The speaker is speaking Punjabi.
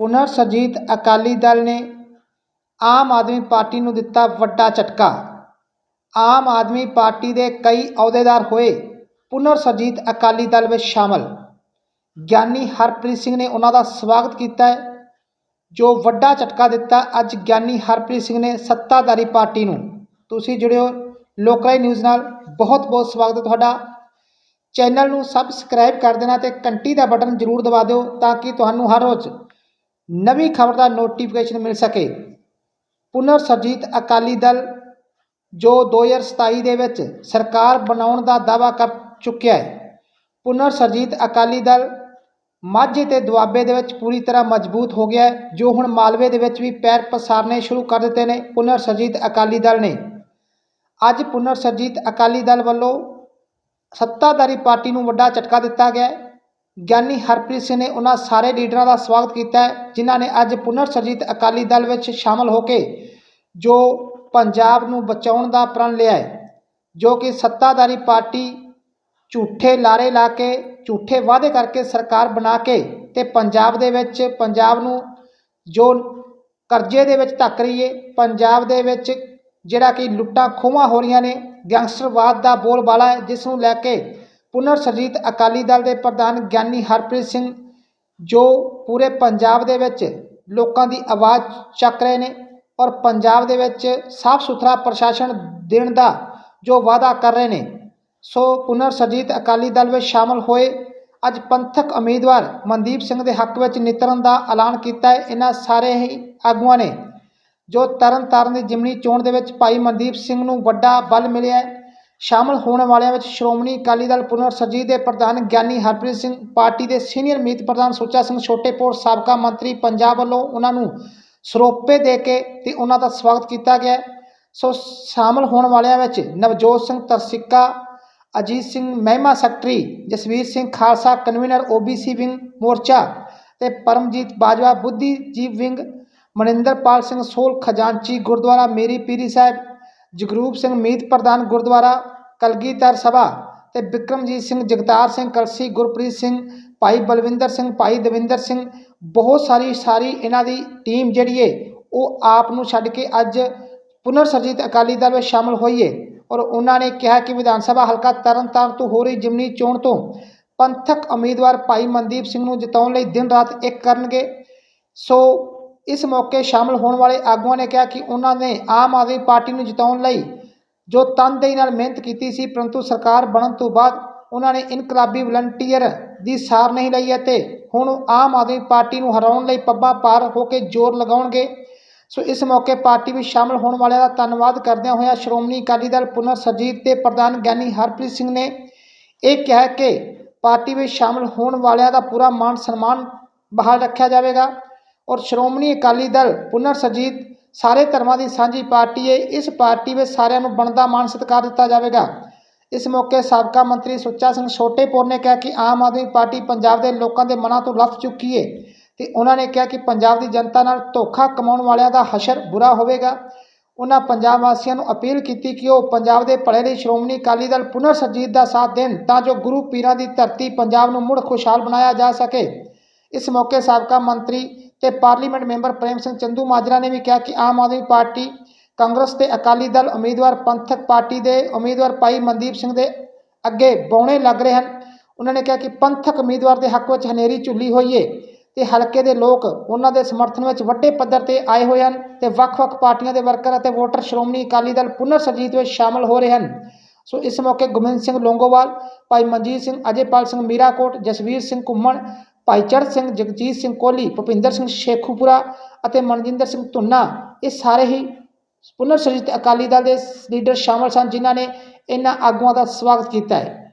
ਪੁਨਰ ਸਰਜੀਤ ਅਕਾਲੀ ਦਲ ਨੇ ਆਮ ਆਦਮੀ ਪਾਰਟੀ ਨੂੰ ਦਿੱਤਾ ਵੱਡਾ ਝਟਕਾ। ਆਮ ਆਦਮੀ ਪਾਰਟੀ ਦੇ ਕਈ ਅਹੁਦੇਦਾਰ ਹੋਏ ਪੁਨਰ ਸਰਜੀਤ ਅਕਾਲੀ ਦਲ ਵਿੱਚ ਸ਼ਾਮਲ। ਗਿਆਨੀ ਹਰਪ੍ਰੀਤ ਸਿੰਘ ਨੇ ਉਹਨਾਂ ਦਾ ਸਵਾਗਤ ਕੀਤਾ ਹੈ, ਜੋ ਵੱਡਾ ਝਟਕਾ ਦਿੱਤਾ। ਅੱਜ ਗਿਆਨੀ ਹਰਪ੍ਰੀਤ ਸਿੰਘ ਨੇ ਸੱਤਾਧਾਰੀ ਪਾਰਟੀ ਨੂੰ। ਤੁਸੀਂ ਜੁੜਿਓ ਲੋਕਲ ਨਿਊਜ਼ ਨਾਲ। ਬਹੁਤ ਬਹੁਤ ਸਵਾਗਤ ਹੈ ਤੁਹਾਡਾ। ਚੈਨਲ ਨੂੰ ਸਬਸਕ੍ਰਾਈਬ ਕਰ ਦੇਣਾ ਤੇ ਘੰਟੀ ਦਾ ਬਟਨ ਜ਼ਰੂਰ ਦਬਾ ਦਿਓ ਤਾਂ ਕਿ ਤੁਹਾਨੂੰ ਹਰ ਰੋਜ਼ ਨਵੀਂ ਖਬਰ ਦਾ ਨੋਟੀਫਿਕੇਸ਼ਨ ਮਿਲ ਸਕੇ। ਪੁਨਰ ਸਰਜੀਤ ਅਕਾਲੀ ਦਲ, ਜੋ 2027 ਦੇ ਵਿੱਚ ਸਰਕਾਰ ਬਣਾਉਣ ਦਾ ਦਾਅਵਾ ਕਰ ਚੁੱਕਿਆ ਹੈ। ਪੁਨਰ ਸਰਜੀਤ ਅਕਾਲੀ ਦਲ ਮਾਝੇ ਤੇ ਦੁਆਬੇ ਦੇ ਵਿੱਚ ਪੂਰੀ ਤਰ੍ਹਾਂ ਮਜ਼ਬੂਤ ਹੋ ਗਿਆ ਹੈ, ਜੋ ਹੁਣ ਮਾਲਵੇ ਦੇ ਵਿੱਚ ਵੀ ਪੈਰ ਪਸਾਰਨੇ ਸ਼ੁਰੂ ਕਰ ਦਿੱਤੇ ਨੇ ਪੁਨਰ ਸਰਜੀਤ ਅਕਾਲੀ ਦਲ ਨੇ। ਅੱਜ ਪੁਨਰ ਸਰਜੀਤ ਅਕਾਲੀ ਦਲ ਵੱਲੋਂ ਸੱਤਾਧਾਰੀ ਪਾਰਟੀ ਨੂੰ ਵੱਡਾ ਝਟਕਾ ਦਿੱਤਾ ਗਿਆ ਗਿਆਨੀ ਹਰਪ੍ਰੀਤ ਸਿੰਘ ਨੇ ਉਹਨਾਂ ਸਾਰੇ ਲੀਡਰਾਂ ਦਾ ਸਵਾਗਤ ਕੀਤਾ ਜਿਨ੍ਹਾਂ ਨੇ ਅੱਜ ਪੁਨਰ ਸਰਜੀਤ ਅਕਾਲੀ ਦਲ ਵਿੱਚ ਸ਼ਾਮਲ ਹੋ ਕੇ ਜੋ ਪੰਜਾਬ ਨੂੰ ਬਚਾਉਣ ਦਾ ਪ੍ਰਣ ਲਿਆ ਹੈ, ਜੋ ਕਿ ਸੱਤਾਧਾਰੀ ਪਾਰਟੀ ਝੂਠੇ ਲਾਰੇ ਲਾ ਕੇ, ਝੂਠੇ ਵਾਅਦੇ ਕਰਕੇ ਸਰਕਾਰ ਬਣਾ ਕੇ ਤੇ ਪੰਜਾਬ ਦੇ ਵਿੱਚ, ਪੰਜਾਬ ਨੂੰ ਜੋ ਕਰਜ਼ੇ ਦੇ ਵਿੱਚ ਧੱਕ ਰਹੀ ਹੈ ਪੰਜਾਬ ਦੇ ਵਿੱਚ ਜਿਹੜਾ ਕਿ ਲੁੱਟਾਂ ਖੋਹਾਂ ਹੋ ਰਹੀਆਂ ਨੇ, ਗੈਂਗਸਟਰਵਾਦ ਦਾ ਬੋਲਬਾਲਾ ਹੈ, ਜਿਸ ਨੂੰ ਲੈ ਕੇ ਪੁਨਰਸਰਜੀਤ ਅਕਾਲੀ ਦਲ ਦੇ ਪ੍ਰਧਾਨ ਗਿਆਨੀ ਹਰਪ੍ਰੀਤ ਸਿੰਘ, ਜੋ ਪੂਰੇ ਪੰਜਾਬ ਦੇ ਵਿੱਚ ਲੋਕਾਂ ਦੀ ਆਵਾਜ਼ ਚੱਕ ਰਹੇ ਨੇ ਔਰ ਪੰਜਾਬ ਦੇ ਵਿੱਚ ਸਾਫ਼ ਸੁਥਰਾ ਪ੍ਰਸ਼ਾਸਨ ਦੇਣ ਦਾ ਜੋ ਵਾਅਦਾ ਕਰ ਰਹੇ ਨੇ। ਸੋ ਪੁਨਰਸਰਜੀਤ ਅਕਾਲੀ ਦਲ ਵਿੱਚ ਸ਼ਾਮਲ ਹੋਏ ਅੱਜ ਪੰਥਕ ਉਮੀਦਵਾਰ ਮਨਦੀਪ ਸਿੰਘ ਦੇ ਹੱਕ ਵਿੱਚ ਨਿਤਰਨ ਦਾ ਐਲਾਨ ਕੀਤਾ ਹੈ। ਇਹਨਾਂ ਸਾਰੇ ਹੀ ਆਗੂਆਂ ਨੇ ਜੋ ਤਰਨ ਤਾਰਨ ਦੀ ਜਿਮਨੀ ਚੋਣ ਦੇ ਵਿੱਚ ਭਾਈ ਮਨਦੀਪ ਸਿੰਘ ਨੂੰ ਵੱਡਾ ਬਲ ਮਿਲਿਆ ਹੈ। ਸ਼ਾਮਲ ਹੋਣ ਵਾਲਿਆਂ ਵਿੱਚ ਸ਼੍ਰੋਮਣੀ ਅਕਾਲੀ ਦਲ ਪੁਨਰ ਸਰਜੀਤ ਦੇ ਪ੍ਰਧਾਨ ਗਿਆਨੀ ਹਰਪ੍ਰੀਤ ਸਿੰਘ, ਪਾਰਟੀ ਦੇ ਸੀਨੀਅਰ ਮੀਤ ਪ੍ਰਧਾਨ ਸੁੱਚਾ ਸਿੰਘ ਛੋਟੇਪੁਰ, ਸਾਬਕਾ ਮੰਤਰੀ ਪੰਜਾਬ ਵੱਲੋਂ ਉਹਨਾਂ ਨੂੰ ਸਰੋਪੇ ਦੇ ਕੇ ਤੇ ਉਹਨਾਂ ਦਾ ਸਵਾਗਤ ਕੀਤਾ ਗਿਆ ਸੋ ਸ਼ਾਮਲ ਹੋਣ ਵਾਲਿਆਂ ਵਿੱਚ Navjot Singh Tarsikka, Ajit Singh Mahima secretary, Jasvir Singh Khalsa convener OBC wing ਮੋਰਚਾ ਤੇ ਪਰਮਜੀਤ ਬਾਜਵਾ ਬੁੱਧੀਜੀਵ ਵਿੰਗ, ਮਨਿੰਦਰਪਾਲ ਸਿੰਘ ਸੋਲ ਖਜ਼ਾਨਚੀ ਗੁਰਦੁਆਰਾ, ਮੇਰੀ ਪੀਰੀ ਸਾਹਿਬ, ਜਗਰੂਪ ਸਿੰਘ ਮੀਤ ਪ੍ਰਧਾਨ ਗੁਰਦੁਆਰਾ ਕਲਗੀਧਰ ਸਭਾ ਤੇ ਬਿਕਰਮਜੀਤ ਸਿੰਘ, ਜਗਤਾਰ ਸਿੰਘ, ਕਲਸੀ, ਗੁਰਪ੍ਰੀਤ ਸਿੰਘ, ਭਾਈ ਬਲਵਿੰਦਰ ਸਿੰਘ, ਭਾਈ ਦਵਿੰਦਰ ਸਿੰਘ, ਬਹੁਤ ਸਾਰੀ ਸਾਰੀ ਇਹਨਾਂ ਦੀ ਟੀਮ ਜਿਹੜੀ ਏ, ਉਹ ਆਪ ਨੂੰ ਛੱਡ ਕੇ ਅੱਜ ਪੁਨਰ ਸਰਜੀਤ ਅਕਾਲੀ ਦਲ ਵਿੱਚ ਸ਼ਾਮਲ ਹੋਈ ਏ ਔਰ ਉਹਨਾਂ ਨੇ ਕਿਹਾ ਕਿ ਵਿਧਾਨ ਸਭਾ ਹਲਕਾ ਤਰਨਤਾਰਨ ਤੋਂ ਹੋ ਰਹੀ ਜਿਮਨੀ ਚੋਣ ਤੋਂ ਪੰਥਕ ਉਮੀਦਵਾਰ ਭਾਈ ਮਨਦੀਪ ਸਿੰਘ ਨੂੰ ਜਿਤਾਉਣ ਲਈ ਦਿਨ ਰਾਤ ਇੱਕ ਕਰਨਗੇ। ਸੋ ਇਸ ਮੌਕੇ ਸ਼ਾਮਲ ਹੋਣ ਵਾਲੇ ਆਗੂਆਂ ਨੇ ਕਿਹਾ ਕਿ ਉਹਨਾਂ ਨੇ ਆਮ ਆਦਮੀ ਪਾਰਟੀ ਨੂੰ ਜਿਤਾਉਣ ਲਈ ਜੋ ਤਨਦੇਹੀ ਨਾਲ ਮਿਹਨਤ ਕੀਤੀ ਸੀ, ਪਰੰਤੂ ਸਰਕਾਰ ਬਣਨ ਤੋਂ ਬਾਅਦ ਉਹਨਾਂ ਨੇ ਇਨਕਲਾਬੀ ਵਲੰਟੀਅਰ ਦੀ ਸਾਰ ਨਹੀਂ ਲਈ ਅਤੇ ਹੁਣ ਉਹ ਆਮ ਆਦਮੀ ਪਾਰਟੀ ਨੂੰ ਹਰਾਉਣ ਲਈ ਪੱਬਾਂ ਪਾਰ ਹੋ ਕੇ ਜ਼ੋਰ ਲਗਾਉਣਗੇ। ਸੋ ਇਸ ਮੌਕੇ ਪਾਰਟੀ ਵਿੱਚ ਸ਼ਾਮਲ ਹੋਣ ਵਾਲਿਆਂ ਦਾ ਧੰਨਵਾਦ ਕਰਦਿਆਂ ਹੋਇਆ ਸ਼੍ਰੋਮਣੀ ਅਕਾਲੀ ਦਲ ਪੁਨਰ ਸਰਜੀਤ ਦੇ ਪ੍ਰਧਾਨ ਗਿਆਨੀ ਹਰਪ੍ਰੀਤ ਸਿੰਘ ਨੇ ਇਹ ਕਿਹਾ ਕਿ ਪਾਰਟੀ ਵਿੱਚ ਸ਼ਾਮਲ ਹੋਣ ਵਾਲਿਆਂ ਦਾ ਪੂਰਾ ਮਾਣ ਸਨਮਾਨ ਬਹਾਲ ਰੱਖਿਆ ਜਾਵੇਗਾ ਔਰ ਸ਼੍ਰੋਮਣੀ ਅਕਾਲੀ ਦਲ ਪੁਨਰ ਸਰਜੀਤ ਸਾਰੇ ਧਰਮਾਂ ਦੀ ਸਾਂਝੀ ਪਾਰਟੀ ਹੈ। ਇਸ ਪਾਰਟੀ ਵਿੱਚ ਸਾਰਿਆਂ ਨੂੰ ਬਣਦਾ ਮਾਣ ਸਤਿਕਾਰ ਦਿੱਤਾ ਜਾਵੇਗਾ। ਇਸ ਮੌਕੇ ਸਾਬਕਾ ਮੰਤਰੀ ਸੁੱਚਾ ਸਿੰਘ ਛੋਟੇਪੁਰ ਨੇ ਕਿਹਾ ਕਿ ਆਮ ਆਦਮੀ ਪਾਰਟੀ ਪੰਜਾਬ ਦੇ ਲੋਕਾਂ ਦੇ ਮਨਾਂ ਤੋਂ ਲੱਥ ਚੁੱਕੀ ਹੈ ਤੇ ਉਹਨਾਂ ਨੇ ਕਿਹਾ ਕਿ ਪੰਜਾਬ ਦੀ ਜਨਤਾ ਨਾਲ ਧੋਖਾ ਕਮਾਉਣ ਵਾਲਿਆਂ ਦਾ ਹਸ਼ਰ ਬੁਰਾ ਹੋਵੇਗਾ। ਉਹਨਾਂ ਪੰਜਾਬ ਵਾਸੀਆਂ ਨੂੰ ਅਪੀਲ ਕੀਤੀ ਕਿ ਉਹ ਪੰਜਾਬ ਦੇ ਭਲੇ ਲਈ ਸ਼੍ਰੋਮਣੀ ਅਕਾਲੀ ਦਲ ਪੁਨਰ ਸਰਜੀਤ ਦਾ ਸਾਥ ਦੇਣ ਤਾਂ ਜੋ ਗੁਰੂ ਪੀਰਾਂ ਦੀ ਧਰਤੀ ਪੰਜਾਬ ਨੂੰ ਮੁੜ ਖੁਸ਼ਹਾਲ ਬਣਾਇਆ ਜਾ ਸਕੇ। ਇਸ ਮੌਕੇ ਸਾਬਕਾ ਮੰਤਰੀ ਤੇ parliament member Prem Singh Chandumajra ਨੇ ਵੀ ਕਿਹਾ ਕਿ ਆਮ ਆਦਮੀ ਪਾਰਟੀ, ਕਾਂਗਰਸ ਤੇ ਅਕਾਲੀ ਦਲ ਉਮੀਦਵਾਰ ਪੰਥਕ ਪਾਰਟੀ ਦੇ ਉਮੀਦਵਾਰ ਭਾਈ ਮਨਦੀਪ ਸਿੰਘ ਦੇ ਅੱਗੇ ਬੌਣੇ ਲੱਗ ਰਹੇ ਹਨ। ਉਹਨਾਂ ਨੇ ਕਿਹਾ ਕਿ ਪੰਥਕ ਉਮੀਦਵਾਰ ਦੇ ਹੱਕ ਵਿੱਚ ਹਨੇਰੀ ਝੁੱਲੀ ਹੋਈ ਏ ਤੇ ਹਲਕੇ ਦੇ ਲੋਕ ਉਹਨਾਂ ਦੇ ਸਮਰਥਨ ਵਿੱਚ ਵੱਡੇ ਪੱਧਰ ਤੇ ਆਏ ਹੋਏ ਹਨ ਤੇ ਵੱਖ-ਵੱਖ ਪਾਰਟੀਆਂ ਦੇ ਵਰਕਰ ਅਤੇ ਵੋਟਰ ਸ਼੍ਰੋਮਣੀ ਅਕਾਲੀ ਦਲ ਪੁਨਰ ਸਰਜੀਤ ਵਿੱਚ ਸ਼ਾਮਲ ਹੋ ਰਹੇ ਹਨ। ਸੋ ਇਸ ਮੌਕੇ ਗੁਰਮਿੰਦਰ ਸਿੰਘ ਲੋਂਗੋਵਾਲ, ਭਾਈ ਮਨਜੀਤ ਸਿੰਘ ਅਜੇਪਾਲ ਸਿੰਘ ਮੀਰਾਕੋਟ, ਜਸਵੀਰ ਸਿੰਘ ਘੁੰਮਣ ਭਾਈ ਸਿੰਘ, ਜਗਜੀਤ ਸਿੰਘ ਕੋਹਲੀ, ਭੁਪਿੰਦਰ ਸਿੰਘ ਸ਼ੇਖੂਪੁਰਾ ਅਤੇ ਮਨਜਿੰਦਰ ਸਿੰਘ ਧੁੰਨਾ, ਇਹ ਸਾਰੇ ਹੀ ਪੁਨਰ ਸਰਜੀਤ ਅਕਾਲੀ ਦਲ ਦੇ ਲੀਡਰ ਸ਼ਾਮਲ ਸਨ, ਜਿਨ੍ਹਾਂ ਨੇ ਇਹਨਾਂ ਆਗੂਆਂ ਦਾ ਸਵਾਗਤ ਕੀਤਾ ਹੈ।